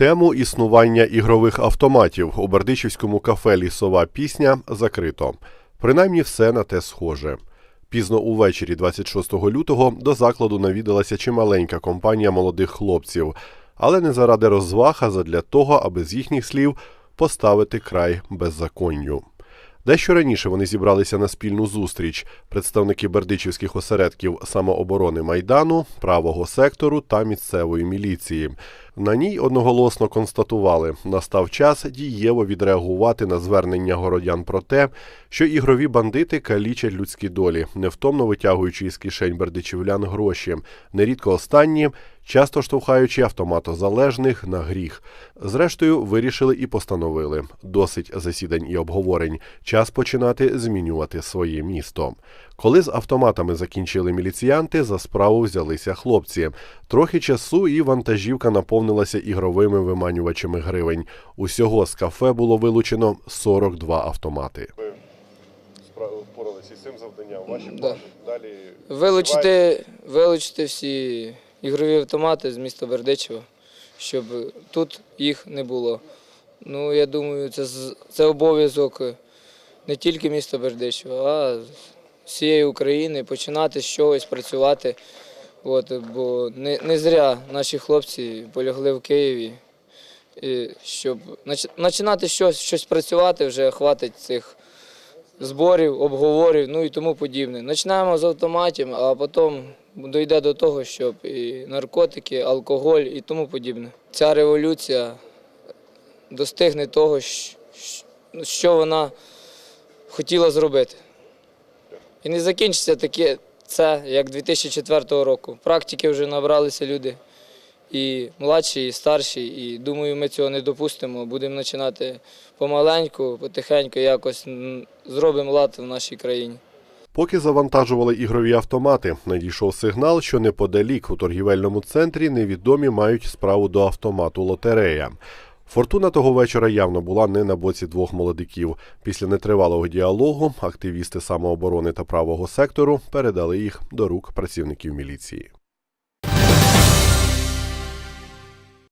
Тему існування ігрових автоматів у Бердичівському кафе Лісова пісня закрито. Принаймні все на те схоже. Пізно увечері, 26 лютого, до закладу навідалася чималенька компанія молодих хлопців, але не заради розваг, а задля того, аби з їхніх слів поставити край беззаконню. Дещо раніше вони зібралися на спільну зустріч представники бердичівських осередків самооборони майдану, правого сектору та місцевої міліції. На ній одноголосно констатували, настав час дієво відреагувати на звернення городян про те, що ігрові бандити калічать людські долі, невтомно витягуючи із кишень бердичівлян гроші, нерідко останні, часто штовхаючи автоматозалежних на гріх. Зрештою, вирішили і постановили досить засідань і обговорень. Час починати змінювати своє місто. Коли з автоматами закінчили міліціянти, за справу взялися хлопці. Трохи часу і вантажівка наповнилася ігровими виманювачами гривень. Усього з кафе було вилучено 42 автомати. Впоралися із цим завданням. Ваші Да. далі Вилучити, вилучити всі ігрові автомати з міста Бердичева, щоб тут їх не було. Ну, я думаю, це, з- це обов'язок не тільки міста Бердичева, а всієї України починати з чогось працювати. От, бо не, не зря наші хлопці полягли в Києві. І щоб починати щось, щось працювати, вже хватить цих зборів, обговорів, ну і тому подібне. Починаємо з автоматів, а потім дійде до того, щоб і наркотики, алкоголь і тому подібне. Ця революція достигне того, що вона хотіла зробити. І не закінчиться таке це, як 2004 року. Практики вже набралися люди. І младші, і старші, і думаю, ми цього не допустимо. Будемо починати помаленьку, потихеньку, якось зробимо лад в нашій країні. Поки завантажували ігрові автомати, надійшов сигнал, що неподалік у торгівельному центрі невідомі мають справу до автомату лотерея. Фортуна того вечора явно була не на боці двох молодиків. Після нетривалого діалогу активісти самооборони та правого сектору передали їх до рук працівників міліції.